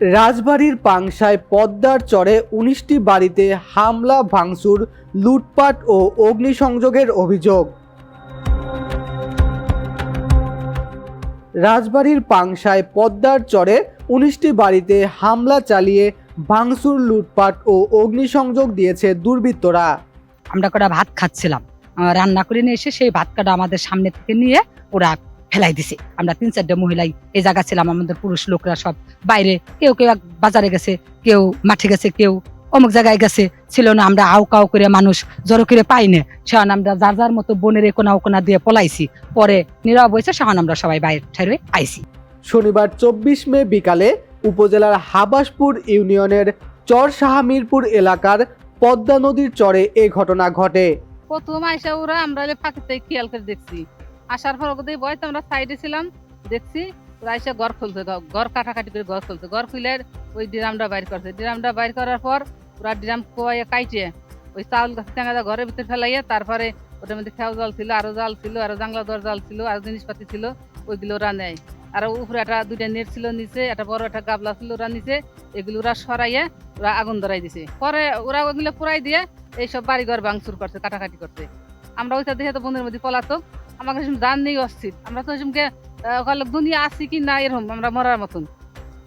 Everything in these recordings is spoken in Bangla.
রাজবাড়ির পাংশায় পদ্মার চরে উনিশটি বাড়িতে হামলা, ভাঙচুর, লুটপাট ও অগ্নিসংযোগের অভিযোগ। রাজবাড়ির পাংশায় পদ্মার চরে উনিশটি বাড়িতে হামলা চালিয়ে ভাঙচুর, লুটপাট ও অগ্নিসংযোগ দিয়েছে দুর্বৃত্তরা। আমরা কটা ভাত খাচ্ছিলাম। রান্না করে নিয়ে এসে সেই ভাত কাটা আমাদের সামনে থেকে নিয়ে ওরা ফেলাই দিছে। আমরা তিন চারটে মহিলাই এই জায়গা ছিলাম আমাদের পুরুষ লোকরা সব বাইরে। কেউ কেউ বাজারে গেছে কেউ মাঠে গেছে কেউ অমুক জায়গায় গেছে। ছিল না আমরা আও কাউ করে মানুষ জড়ো করে পাই না। সেখানে আমরা যার যার মতো বনের কোনা কোনা দিয়ে পলাইছি। পরে নীরব হয়েছে সেখানে আমরা সবাই বাইরে ঠাইরে আইছি। শনিবার চব্বিশ মে বিকালে উপজেলার হাবাসপুর ইউনিয়নের চর শাহমিরপুর এলাকার পদ্মা নদীর চরে এ ঘটনা ঘটে। প্রথম আইসা ওরা আমরা হলে ফাঁকি খেয়াল করে দেখছি। আসার পর ওদের বয়স আমরা সাইডে ছিলাম, দেখছি ওরা আইসা ঘর খুলছে ঘর কাটাকাটি করে ঘর খুলছে। ঘর খুলে ওই ড্রামটা বাইর করছে। ড্রামটা বাইর করার পর ওরা ড্রাম কোয়াইয়া কাইটে, ওই চাউল গাছ ঘরের ভিতরে ফেলাইয়ে তারপরে ওটার মধ্যে খেয়াল জাল ছিল, আরও জাল ছিল, আরও জাংলা দর জাল ছিল, আরও জিনিসপাতি ছিল ওইগুলো ওরা নেয়। আর উপরে একটা দুইটা নেট ছিল নিচে, একটা বড় একটা গাবলা ছিল ওরা নিচে, এগুলো ওরা সরাইয়ে ওরা আগুন ধরাই দিছে। পরে ওরা ওগুলো পুরাই দিয়ে এইসব বাড়িঘর ভাঙচুর করছে, কাটাকাটি করছে। আমরা ওইটা দেখে তো বন্ধুর মধ্যে পলাতক আমাকে সেরকম জান নেই অস্থির। আমরা তো সেরকমকে ওখানে দুনিয়া আছি কি না এরকম আমরা মরার মতন।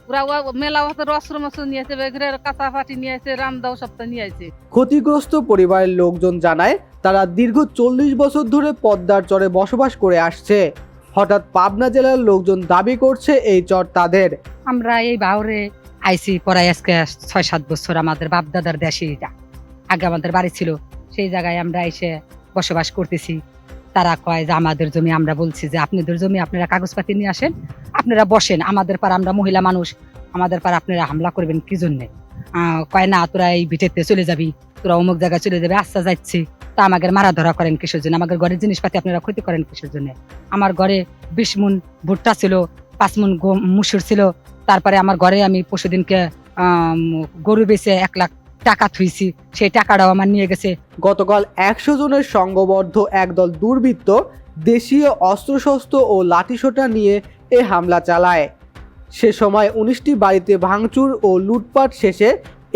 ওরা ও- মেলা হতো রস্র মস্র নিয়ে আসে বেগরে কাঁচা ফাটি নিয়ে আসে রামদাও সপ্তাহ নিয়ে আসে ক্ষতিগ্রস্ত পরিবারের লোকজন জানায় তারা দীর্ঘ চল্লিশ বছর ধরে পদ্মার চরে বসবাস করে আসছে। হঠাৎ পাবনা জেলার লোকজন দাবি করছে এই চর তাদের। আমরা এই বাউরে আইসি পরে আজকে ছয় সাত বছর আমাদের বাপ দাদার দেশে এটা। আগে আমাদের বাড়ি ছিল সেই জায়গায় আমরা এসে বসবাস করতেছি। তারা কয় যে, আমাদের জমি আমরা বলছি যে, আপনাদের জমি আপনারা কাগজপাতি নিয়ে আসেন, আপনারা বসেন, আমাদের পার আমরা মহিলা মানুষ, আমাদের পার আপনারা হামলা করবেন কি জন্যে? কয়, না, তোরা এই ভিটেতে চলে যাবি, তোরা অমুক জায়গায় চলে যাবে আচ্ছা যাচ্ছি। তা আমাদের মারা ধরা করেন কিসের জন্য? আমাদের ঘরের জিনিসপাতি আপনারা ক্ষতি করেন কিসের জন্য? আমার ঘরে বিশ মুন ভুট্টা ছিল, পাঁচ মুন মুসুর ছিল, তারপরে আমার ঘরে আমি পশুদিনকে গরু বেচে এক লাখ টাকা থুইছি সেই টাকাটাও আমার নিয়ে গেছে। গতকাল একশো জনের সংঘবদ্ধ একদল দুর্বৃত্ত দেশীয় অস্ত্রশস্ত্র ও লাঠিসোঁটা নিয়ে এ হামলা চালায়। সে সময় উনিশটি বাড়িতে ভাঙচুর ও লুটপাট শেষে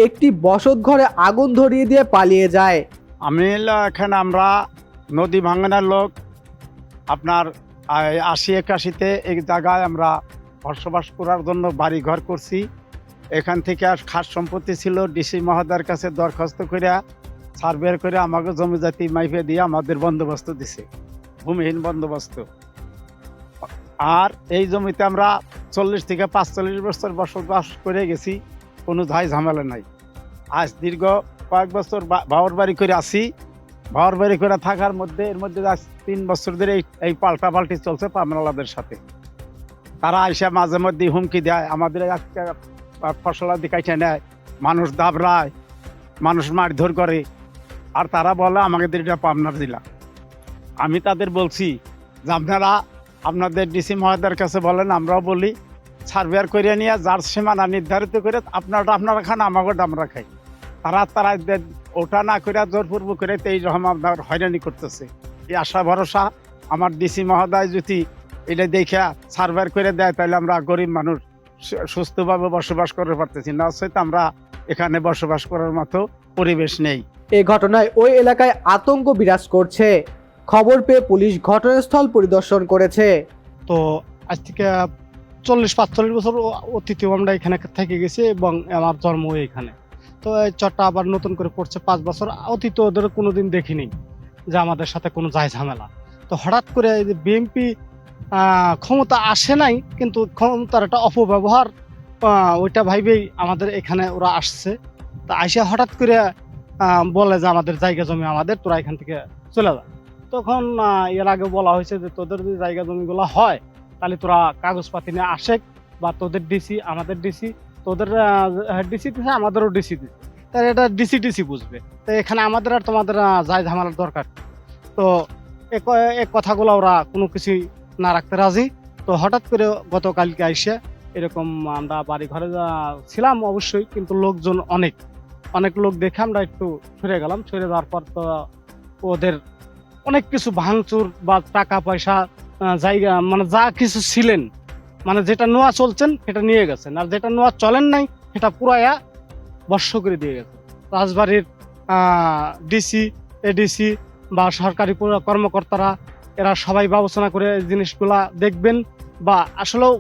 একটি বসত ঘরে আগুন ধরিয়ে দিয়ে পালিয়ে যায়। আমি এখানে আমরা নদী ভাঙানোর লোক আপনার আশি একাশিতে এক জায়গায় আমরা বসবাস করার জন্য বাড়ি ঘর করছি। এখান থেকে আর খাস সম্পত্তি ছিল ডিসি মহোদয়ের কাছে দরখাস্ত করে সার্ভে করে আমাকে জমি জাতি মাইপে দিয়ে আমাদের বন্দোবস্ত দিছে, ভূমিহীন বন্দোবস্ত। আর এই জমিতে আমরা চল্লিশ থেকে পাঁচচল্লিশ বছর বসবাস করে গেছি, কোনো ঝাই ঝামেলা নাই। আজ দীর্ঘ কয়েক বছর বাবার বাড়ি করে আসি বাবার বাড়ি করে থাকার মধ্যে, এর মধ্যে আজ তিন বছর ধরে এই- এই পাল্টা পাল্টি চলছে পামনালাদের সাথে। তারা আইসা মাঝে মধ্যে হুমকি দেয়, আমাদের আজকে ফসলাদি কাইটে নেয় মানুষ দাবড়ায়, মানুষ মারধর করে, আর তারা বলে আমাদের এটা পাবনার জেলা আমি তাদের বলছি, যে আপনারা আপনাদের ডিসি মহোদয়ের কাছে বলেন, আমরাও বলি, সার্ভেয়ার করে নিয়ে যার সীমানা নির্ধারিত করে আপনারা আপনারা খান, আমাকে আমরা খাই। তারা তারা ওটা না করে জোরপূর্ব করে এই রকম আপনার হয়রানি করতেছে। এই আশা, ভরসা আমার ডিসি মহোদয় যদি এটা দেখে সার্ভার করে দেয়, তাহলে আমরা গরিব মানুষ। সুস্থভাবে বসবাস করতে পারতেছি না তো আমরা এখানে বসবাস করার মতো পরিবেশ নেই। এ ঘটনায় ওই এলাকায় আতঙ্ক বিরাজ করছে। খবর পেয়ে পুলিশ ঘটনাস্থল পরিদর্শন করেছে। তো আজ থেকে চল্লিশ পাঁচচল্লিশ বছর অতীতেও আমরা এখানে থেকে গেছি এবং আমার জন্ম এখানে। তো এই চরটা আবার নতুন করে পড়ছে পাঁচ বছর। অতীত ওদের কোনোদিন দেখিনি যে আমাদের সাথে কোনো যায় ঝামেলা। তো হঠাৎ করে এই যে বিএনপি ক্ষমতা আসে নাই, কিন্তু ক্ষমতার একটা অপব্যবহার ওইটা ভাইবেই আমাদের এখানে ওরা আসছে। তা আইসা হঠাৎ করে বলে যে আমাদের জায়গা জমি আমাদের, তোরা এখান থেকে চলে যা। তখন এর আগে বলা হয়েছে যে তোদের যদি জায়গা জমিগুলো হয়, তাহলে তোরা কাগজপাতি নিয়ে আসে বা তোদের ডিসি আমাদের ডিসি, তোদের ডিসি দিছে, আমাদেরও ডিসি দিছে। তাহলে এটা ডিসি ডিসি বুঝবে। তো এখানে আমাদের আর তোমাদের যায় ঝামেলার দরকার। তো এ ক- এ কথাগুলো ওরা কোনো কিছুই না রাখতে রাজি। তো হঠাৎ করে গতকালকে আইসে এরকম আমরা বাড়ি ঘরে ছিলাম অবশ্যই, কিন্তু লোকজন অনেক। অনেক লোক দেখে আমরা একটু সরে গেলাম। সরে যাওয়ার পর তো ওদের অনেক কিছু ভাঙচুর বা টাকা পয়সা জায়গা মানে যা কিছু ছিলেন মানে যেটা নোয়া চলছেন সেটা নিয়ে গেছেন। আর যেটা নোয়া চলেন নাই সেটা পুরায়া বর্ষ করে দিয়ে গেছে রাজবাড়ির ডিসি, এডিসি বা সরকারি কর্মকর্তারা এরা সবাই বিবেচনা করে জিনিসগুলা দেখবেন বা আসলেও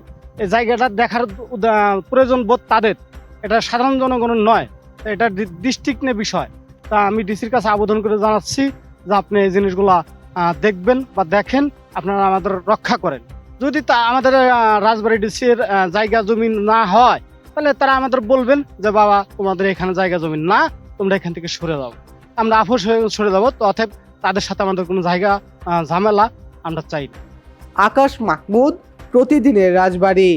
এই জায়গাটা দেখার প্রয়োজন বোধ তাদের। এটা সাধারণ জনগণের নয় এটা ডিস্ট্রিক্ট নিয়ে বিষয়। তা আমি ডিসির কাছে আবেদন করে জানাচ্ছি যে আপনি এই জিনিসগুলা দেখবেন বা দেখেন, আপনারা আমাদের রক্ষা করেন। যদি তা আমাদের রাজবাড়ি ডিসির জায়গা জমি না হয়, তাহলে তারা আমাদের বলবেন যে, বাবা, তোমাদের এখানে জায়গা জমি না, তোমরা এখান থেকে সরে যাও। আমরা আপোষ হয়ে সরে যাব, তো অতএব তাদের সাথে আমাদের কোনো জায়গা ঝামেলা আমরা চাই না। আকাশ মাহমুদ প্রতিদিনের রাজবাড়ি